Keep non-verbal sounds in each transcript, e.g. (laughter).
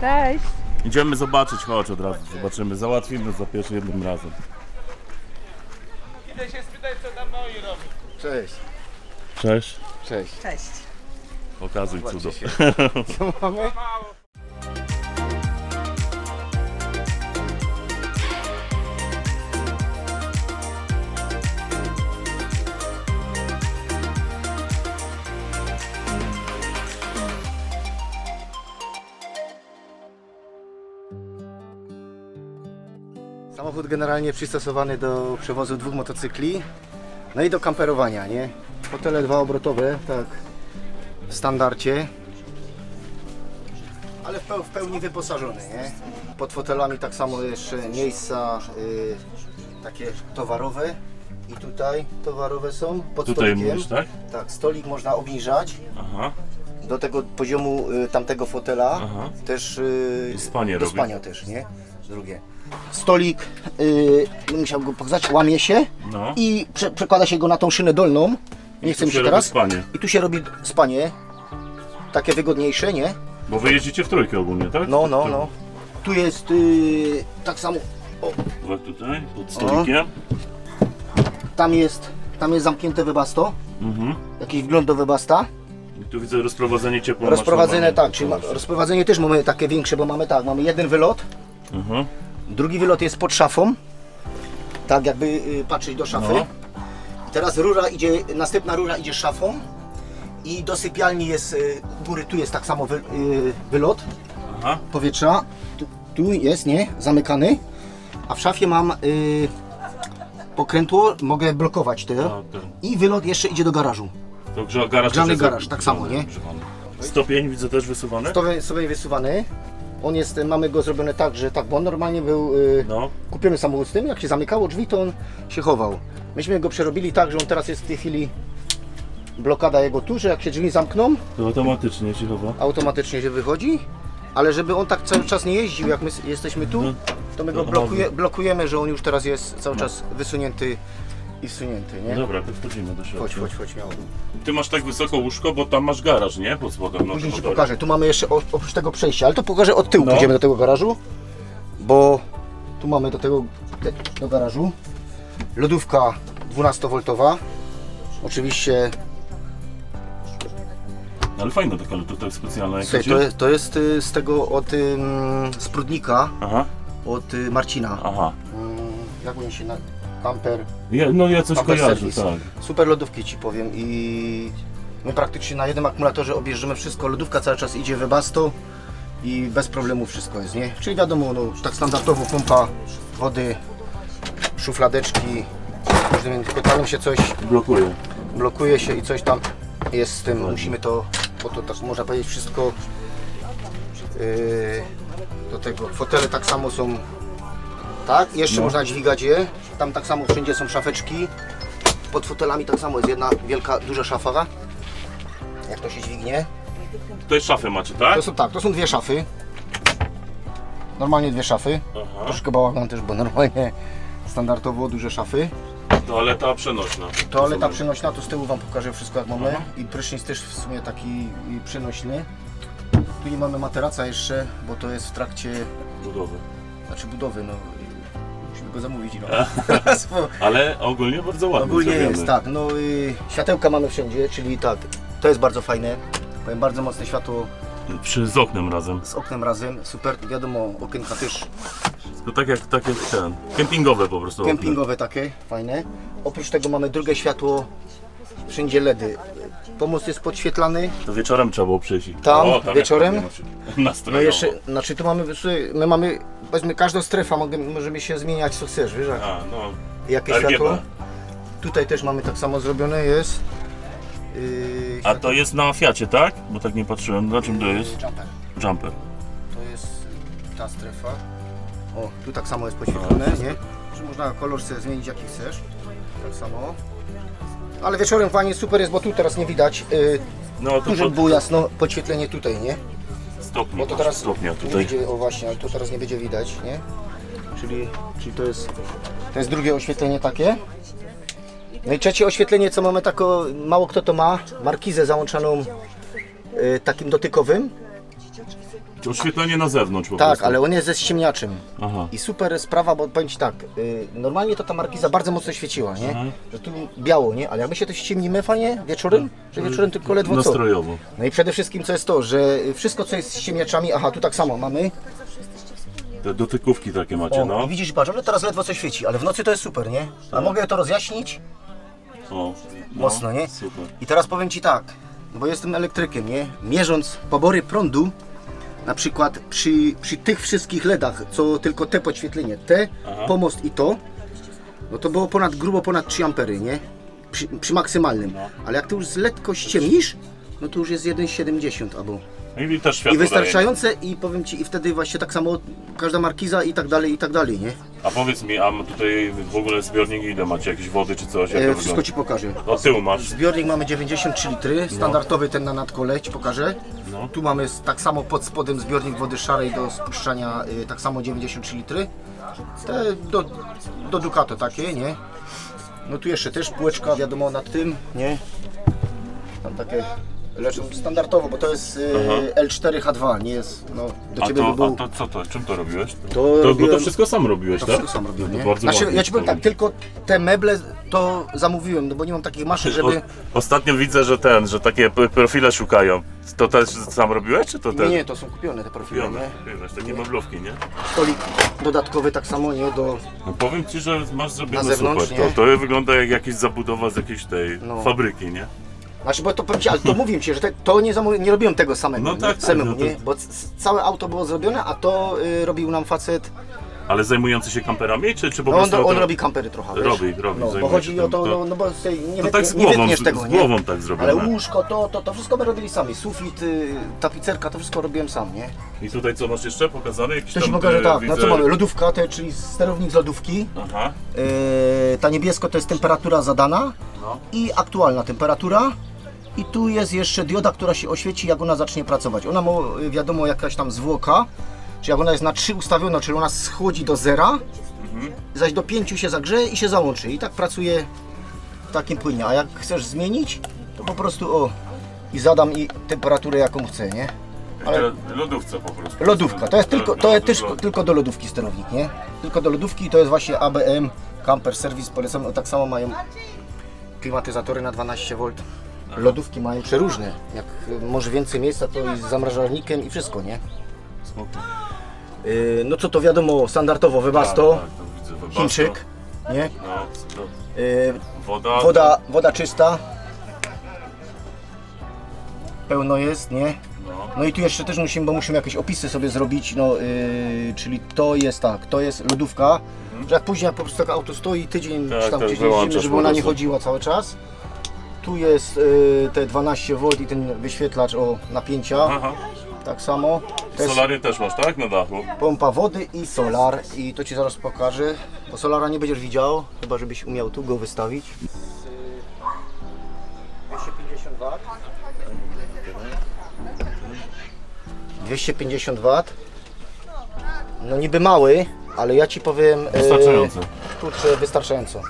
Cześć. Idziemy zobaczyć, chodź od razu, zobaczymy, załatwimy za pierwszym jednym razem. Idę się spytać, co tam moi robią. Cześć. Cześć, Cześć. Cześć. pokazuj cudo. (laughs) Co mamy? Mało. Samochód generalnie przystosowany do przewozu dwóch motocykli, no i do kamperowania, nie? Fotele dwa obrotowe, tak w standardzie, ale w, peł, w pełni wyposażony, nie? Pod fotelami tak samo jeszcze miejsca y, takie towarowe i tutaj towarowe są pod Tutaj stolikiem. mówisz, tak? Tak, stolik można obniżać Aha, do tego poziomu y, tamtego fotela Aha. też y, I spanie do robi. spania też, nie? Drugie. Stolik, y, musiał go pokazać, łamie się no. i prze, przekłada się go na tą szynę dolną. Nie chcę tu mi się się teraz. spanie. I tu się robi spanie. Takie wygodniejsze, nie? Bo wy jeździcie w trójkę ogólnie, tak? No, no, no. Tu jest y, tak samo. O, tutaj, pod stolikiem. tam jest, tam jest zamknięte webasto. Mhm. Jakieś wglądowe basta. I tu widzę rozprowadzenie ciepła. Rozprowadzenie tak, czyli ma, rozprowadzenie też mamy takie większe, bo mamy tak, mamy jeden wylot, Mhm. Drugi wylot jest pod szafą. Tak jakby y, patrzeć do szafy. No. Teraz rura idzie, następna rura idzie szafą. I do sypialni jest, y, u góry tu jest tak samo wy, y, wylot Aha. powietrza. Tu, tu jest, nie? Zamykany. A w szafie mam y, pokrętło, mogę blokować ten. I wylot jeszcze idzie do garażu. To grza, garaż Grzany też jest garaż, tak samo, nie? Stopień widzę też wysuwany? To wy- sobie wysuwany. On jest, mamy go zrobione tak, że tak, bo on normalnie był y, No. kupiony samochód z tym, jak się zamykało drzwi, to on się chował. Myśmy go przerobili tak, że on teraz jest w tej chwili blokada jego tu, że jak się drzwi zamkną, To automatycznie się chowa. automatycznie się wychodzi, ale żeby on tak cały czas nie jeździł, jak my s- jesteśmy tu, to my go No, blokuje, blokujemy, że on już teraz jest cały czas wysunięty i wsunięty, nie? Dobra, to wchodzimy do środka. Chodź, chodź, chodź, miało. Ty masz tak wysoko łóżko, bo tam masz garaż, nie? Pod spodem. No, Później Ci pokażę, tu mamy jeszcze o- oprócz tego przejścia, ale to pokażę od tyłu, No. pójdziemy do tego garażu, bo tu mamy do tego, te- do garażu, lodówka 12V, oczywiście Ale fajna taka tutaj specjalna Słuchaj, to, jest, to jest y, z tego od ym, sprudnika, Aha, od y, Marcina. aha. Ym, jak on się na kamper. Ja, no ja coś Camper kojarzę, Service. tak. Super lodówki ci powiem i my praktycznie na jednym akumulatorze objeżdżamy wszystko. Lodówka cały czas idzie webasto i bez problemu wszystko jest, nie? Czyli wiadomo, no, tak standardowo pompa wody, szufladeczki, każdym kotalem się coś Blokuje. blokuje się i coś tam jest z tym. Musimy to, bo to tak można powiedzieć wszystko yy, do tego. Fotele tak samo są, tak? Jeszcze No. można dźwigać je. Tam tak samo wszędzie są szafeczki. Pod fotelami tak samo jest jedna wielka, duża szafa. Jak to się dźwignie. Tutaj szafy macie, tak? To są tak, to są dwie szafy. Normalnie dwie szafy. Aha. Troszkę bałagan też, bo normalnie standardowo duże szafy. Toaleta przenośna. Toaleta przenośna, to z tyłu Wam pokażę wszystko jak mamy. Aha. I prysznic też w sumie taki przenośny. Tu nie mamy materaca jeszcze, bo to jest w trakcie, Budowy. znaczy budowy, no. Y, Musimy go zamówić, no. (laughs) Ale ogólnie bardzo ładnie Ogólnie zrobiony. jest, tak. No y, światełka mamy wszędzie, czyli tak, to jest bardzo fajne. Powiem, bardzo mocne światło Przy z oknem razem. z oknem razem, super, wiadomo, okienka też To tak jak, tak jak ten. Kempingowe po prostu. okna. kempingowe takie, fajne. Oprócz tego mamy drugie światło, wszędzie LEDy. Pomost jest podświetlany, To wieczorem trzeba było przyjść. Tam, jak wieczorem? ładnie (laughs) na- Nastrojowo. No jeszcze, znaczy tu mamy, słuchaj, my mamy, powiedzmy każda strefa, mogę, możemy się zmieniać co chcesz, wiesz, jak, A, no. jakie RGB. światło. Tutaj też mamy tak samo zrobione, jest. Yy, A to jest na Fiacie, tak? Bo tak nie patrzyłem. Na czym to jest? Jumper. Jumper. To jest ta strefa. O, tu tak samo jest podświetlone, nie? Że można kolor sobie zmienić jaki chcesz. Tak samo. Ale wieczorem fajnie, super jest, bo tu teraz nie widać. Yy, No to tu, żeby pod było jasno, podświetlenie tutaj, nie? Stopni. Bo to teraz stopnia nie tutaj. będzie, o właśnie, ale to teraz nie będzie widać, nie? Czyli, czyli to jest to jest drugie oświetlenie takie. No i trzecie oświetlenie, co mamy tako, mało kto to ma, markizę załączoną y, takim dotykowym. Oświetlenie na zewnątrz po Tak, prostu. ale on jest ze ściemniaczem. Aha. I super sprawa, bo powiem Ci tak, y, normalnie to ta markiza bardzo mocno świeciła, nie? Mhm. Że tu biało, nie? Ale jak my się to ściemnimy fajnie wieczorem, że wieczorem tylko ledwo co. Nastrojowo. No i przede wszystkim co jest to, że wszystko co jest z ściemniaczami, aha, tu tak samo mamy. Te dotykówki takie macie, O, no. i widzisz, patrz, one teraz ledwo co świeci, ale w nocy to jest super, nie? A mogę to rozjaśnić? O, no, Mocno, nie? Super. I teraz powiem Ci tak, bo jestem elektrykiem, nie? Mierząc pobory prądu, na przykład przy, przy tych wszystkich LEDach, co tylko te podświetlenie, te, pomost i to, no to było ponad, grubo ponad 3 ampery, nie? Przy, przy maksymalnym. Ale jak Ty już z lekko ściemnisz, no to już jest 1,70 albo... No I też światło I daje. wystarczające i powiem Ci, i wtedy właśnie tak samo każda markiza i tak dalej, i tak dalej, nie? A powiedz mi, a tutaj w ogóle zbiornik ile macie? Jakieś wody czy coś? Jak E, wszystko wygląda? Ci pokażę. Od tyłu masz. Zbiornik mamy 93 litry, standardowy ten na nadkole, ci pokażę. No. Tu mamy tak samo pod spodem zbiornik wody szarej do spuszczania, y, tak samo 93 litry. Te do, do Ducato takie, nie? No tu jeszcze też półeczka, wiadomo, nad tym, nie? Tam takie leczą standardowo, bo to jest y, L4H2, nie jest, no do A Ciebie by to, był... a to co to? Czym to robiłeś? To to, bo to robiłem- wszystko sam robiłeś, To tak? wszystko sam robiłem, No nie? to bardzo Znaczy, ładnie ja Ci powiem to tak, tylko te meble to zamówiłem, no bo nie mam takich maszyn, żeby... O, ostatnio widzę, że ten, że takie p- profile szukają. To też sam robiłeś, czy to Nie, też? nie, to są kupione te profile, Kupione, nie? kupione, takie meblówki, nie? Stolik dodatkowy tak samo, nie? Do... No powiem Ci, że masz zrobione Na zewnątrz, super. nie? To, to wygląda jak jakaś zabudowa z jakiejś tej No. fabryki, nie? Znaczy, bo to powiem Ci, ale to mówię Ci, że te, to nie, zamówi, nie robiłem tego samego, No nie? tak, tak, samemu, no to- nie? Bo c- całe auto było zrobione, a to y, robił nam facet, Ale zajmujący się kamperami, czy, czy po no on, prostu... on robi kampery trochę, wiesz? Robi, robi, No, bo zajmuje chodzi się o tym, to, to- no, no bo sobie nie, To wytnie, tak z nie głową, wytniesz tego, z nie? głową tak zrobione. Ale łóżko, to, to, to wszystko my robili sami, sufit, y, tapicerka, to wszystko robiłem sam, nie? I tutaj co masz jeszcze pokazane? Jakiś To Ci tam, pokażę e, tak, no widzę- co mamy, lodówka, to, czyli sterownik z lodówki, Aha, Yy, ta niebiesko to jest temperatura zadana No. i aktualna temperatura. I tu jest jeszcze dioda, która się oświeci, jak ona zacznie pracować. Ona ma, wiadomo, jakaś tam zwłoka, czy jak ona jest na 3 ustawiona, czyli ona schodzi do zera, zaś do 5 się zagrzeje i się załączy. I tak pracuje w takim płynie. A jak chcesz zmienić, to po prostu o i zadam i temperaturę jaką chcę, nie? Ale- lodówce po prostu. Lodówka, to jest tylko, to jest też tylko do lodówki sterownik, nie? Tylko do lodówki i to jest właśnie ABM, Camper Service, polecam, no tak samo mają klimatyzatory na 12 V. Lodówki mają przeróżne, jak y, może więcej miejsca to i z zamrażalnikiem i wszystko, nie? Yy, no co to wiadomo, standardowo Webasto, Tak, tak, to widzę, Webasto. Chińczyk, nie? No, to Yy, woda. woda, woda czysta, pełno jest, nie? No. No i tu jeszcze też musimy, bo musimy jakieś opisy sobie zrobić, no yy, czyli to jest tak, to jest lodówka, że jak później po prostu tak auto stoi tydzień Mhm. Tak, czy tam tak, gdzieś wyłączasz jeździmy, żeby po ona nie prostu. chodziła cały czas. Tu jest yy, te 12 V i ten wyświetlacz o napięcia, Aha. tak samo. Solary też masz, tak? Na dachu. pompa wody i solar i to Ci zaraz pokażę, bo solara nie będziesz widział, chyba żebyś umiał tu go wystawić. 250 W. 250 W. No niby mały, ale ja Ci powiem... e, Wystarczająco. Kurczę, wystarczająco.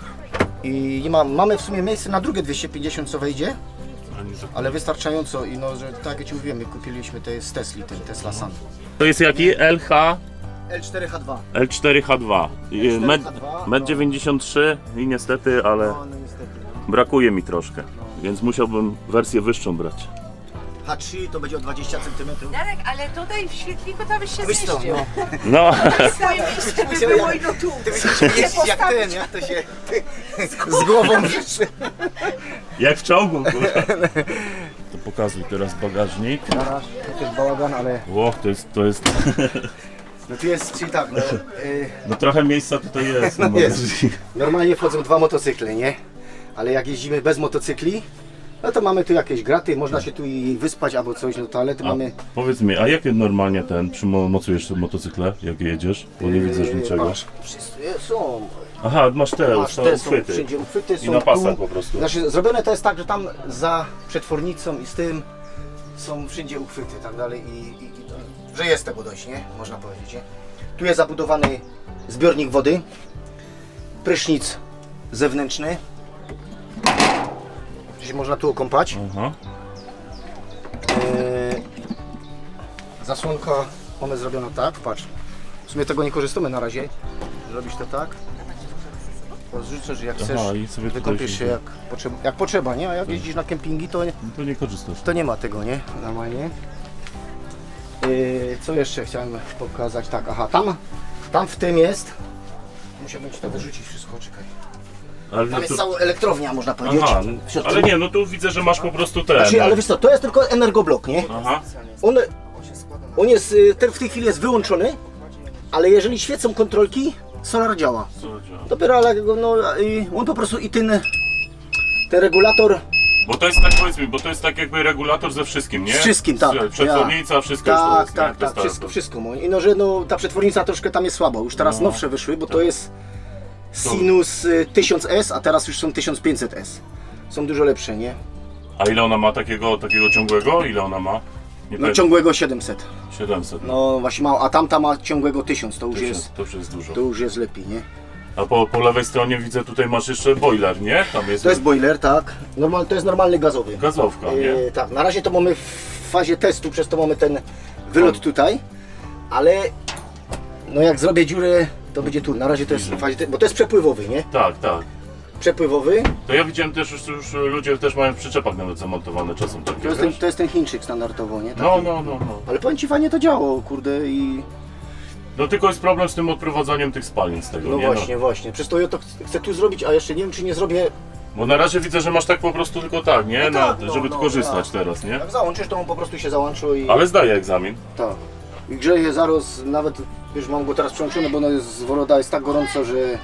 I nie ma, mamy w sumie miejsce na drugie 250 co wejdzie, ale wystarczająco i no, że tak jak Ci mówiłem, my kupiliśmy te z Tesli, ten Tesla Sun. To jest jaki? LH L4H2. L4H2. I Med, H2, med 93 i niestety, ale No, no niestety. brakuje mi troszkę. Więc musiałbym wersję wyższą brać. H3 to będzie o 20 cm. Darek, ale tutaj w świetliku to byś się Wiesz co, zmieścił. No, Swoje miejsce by Musiał było jak- i no tu. Ty będziesz jak ten, jak to się (laughs) z głową rzeczy. jak w czołgu. kurwa. (laughs) To pokazuj teraz bagażnik. To też bałagan, ale Ło, to jest, to jest, (laughs) no tu jest, czyli tak, no, y, no trochę miejsca tutaj jest. No no, jest. normalnie wchodzą dwa motocykle, nie? Ale jak jeździmy bez motocykli, no to mamy tu jakieś graty, można się tu i wyspać albo coś, no toalety A, mamy. powiedz mi, a jakie normalnie ten, przymocujesz motocykle, jak jedziesz? Bo nie widzę Yy, niczego. masz, wszyscy Są, Aha, masz te, masz te są uchwyty. wszędzie uchwyty, są I na pasach tu. po prostu. Znaczy zrobione to jest tak, że tam za przetwornicą i z tym są wszędzie uchwyty i tak dalej i, i, i że jest tego dość, nie? Można powiedzieć, nie? Tu jest zabudowany zbiornik wody, prysznic zewnętrzny, się można tu okąpać. Aha. Eee, Zasłonka mamy zrobiona tak, patrz. W sumie tego nie korzystamy na razie. Zrobić to tak. Rozrzucę, że jak chcesz, Aha, i sobie tutaj wykąpiesz się się- jak potrzeba, jak potrzeba, nie? A jak jeździsz na kempingi, to nie, No to nie korzystasz. to nie ma tego, nie? Normalnie. Yy, co jeszcze chciałem pokazać? Tak, aha, tam, tam w tym jest. Musiałbym ci to wyrzucić wszystko, czekaj. Ale, Tam jest to... cała elektrownia, można powiedzieć. Aha, w środku. ale nie, no tu widzę, że masz po prostu ten. Znaczy, ale wiesz co, to jest tylko energoblok, nie? Aha. On, on jest, y, ten w tej chwili jest wyłączony, ale jeżeli świecą kontrolki, solar działa. Dopiero ale no, on po prostu i ten, ten regulator, Bo to jest tak powiedz mi, bo to jest tak jakby regulator ze wszystkim, nie? Z wszystkim, tak. Z- Przetwornica, wszystko już to tak, jest, nie? tak, To jest tak, wszystko, wszystko. I no, że no, ta przetwornica troszkę tam jest słaba, już teraz No. nowsze wyszły, bo to jest Sinus y, 1000S, a teraz już są 1500S. Są dużo lepsze, nie? A ile ona ma takiego, takiego ciągłego? Ile ona ma? Nie No pamiętam. ciągłego 700. 700. No właśnie mało, a tamta ma ciągłego 1000, to już Tysiąc, jest, to już jest dużo. to już jest lepiej, nie? A po, po lewej stronie widzę tutaj masz jeszcze boiler, nie? Tam jest, To jest boiler, tak. Normal, to jest normalny gazowy. gazowka, nie? E, tak, na razie to mamy w fazie testu, przez to mamy ten wylot No. tutaj, ale no jak zrobię dziurę, to będzie tu. Na razie to jest w fazie, bo to jest przepływowy, nie? Tak, tak. Przepływowy, To ja widziałem też, już, już ludzie też mają w przyczepach nawet zamontowane czasem takie, to jest, ten, wiesz? to jest ten Chińczyk standardowo, nie? Taki. No, no, no, no. Ale powiem Ci, fajnie to działo, kurde i... No tylko jest problem z tym odprowadzaniem tych spalin z tego, No nie? właśnie, właśnie. Przez to ja to ch- chcę tu zrobić, a jeszcze nie wiem, czy nie zrobię... Bo na razie widzę, że masz tak po prostu tylko tak, nie? No No, tak, no, żeby no, korzystać tak. teraz, nie? Jak załączysz, to on po prostu się załączył i... Ale zdaje egzamin. Tak. I grzeje zaraz, nawet już mam go teraz przełączony, bo no jest, woda jest tak gorąco, że,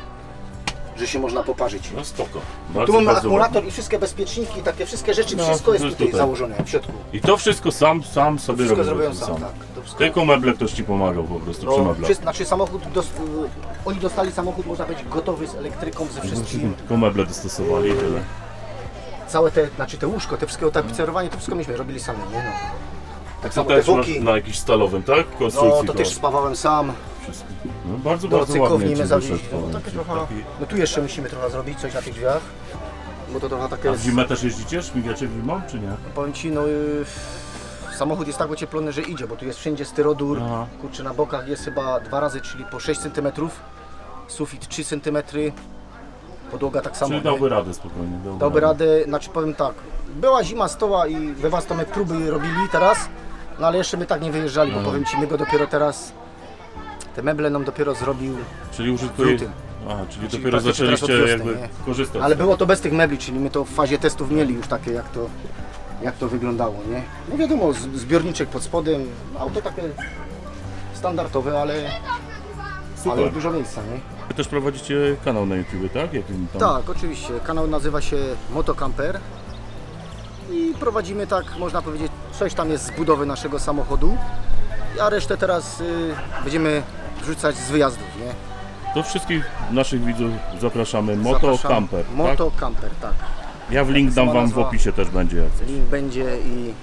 że się można poparzyć. No spoko. Tu Bardzo, mamy bardzo akumulator i wszystkie bezpieczniki, takie wszystkie rzeczy, No, wszystko jest tutaj, tutaj. założone w środku. I to wszystko sam, sam sobie Wszystko zrobiłem sam. tak. To wszystko. Tylko meble ktoś ci pomagał po prostu przy No, meblach. znaczy samochód, dos, y, oni dostali samochód, można powiedzieć, gotowy z elektryką, ze wszystkim. Tylko meble dostosowali i tyle. Całe te, znaczy te łóżko, te wszystkie otapicerowanie, to wszystko myśmy robili sami, nie no. Tak To samo te też masz boki, na jakiś stalowym, tak? Konstrukcji no to też spawałem sam. No, bardzo, Do bardzo ładnie cykowni ci my wyszedł. No, powiem takie ci. trochę, Taki- no tu jeszcze musimy trochę zrobić coś na tych drzwiach. Bo to trochę takie A w jest... zimę też jeździcie? Śmigacie zimą, czy nie? Powiem Ci, no y, samochód jest tak ocieplony, że idzie, bo tu jest wszędzie styrodur, Aha. kurczę na bokach jest chyba dwa razy, czyli po 6 cm, sufit 3 cm, podłoga tak samo. Czyli nie? dałby radę spokojnie. Dałby, radę, znaczy powiem tak, była zima stoła i we was to my próby robili teraz, no ale jeszcze my tak nie wyjeżdżali, bo No. powiem Ci, my go dopiero teraz, te meble nam dopiero zrobił, Czyli użytkuje... lutym. Aha, czyli, Czyli dopiero praktycznie teraz zaczęliście wiosny, jakby nie? korzystać. ale było to bez tych mebli, czyli my to w fazie testów mieli już takie, jak to, jak to wyglądało, nie? No wiadomo, z- zbiorniczek pod spodem, auto takie standardowe, ale, Super. ale dużo miejsca, nie? Wy też prowadzicie kanał na YouTube, tak? Jakim tam... Tak, oczywiście. Kanał nazywa się Motocamper i prowadzimy tak, można powiedzieć, coś tam jest z budowy naszego samochodu, a resztę teraz y, będziemy wrzucać z wyjazdów, nie? Do wszystkich naszych widzów zapraszamy. Moto Zapraszam. Camper. Tak? Motocamper, tak. Ja w link dam wam w nazwa. opisie też będzie jak. Link będzie i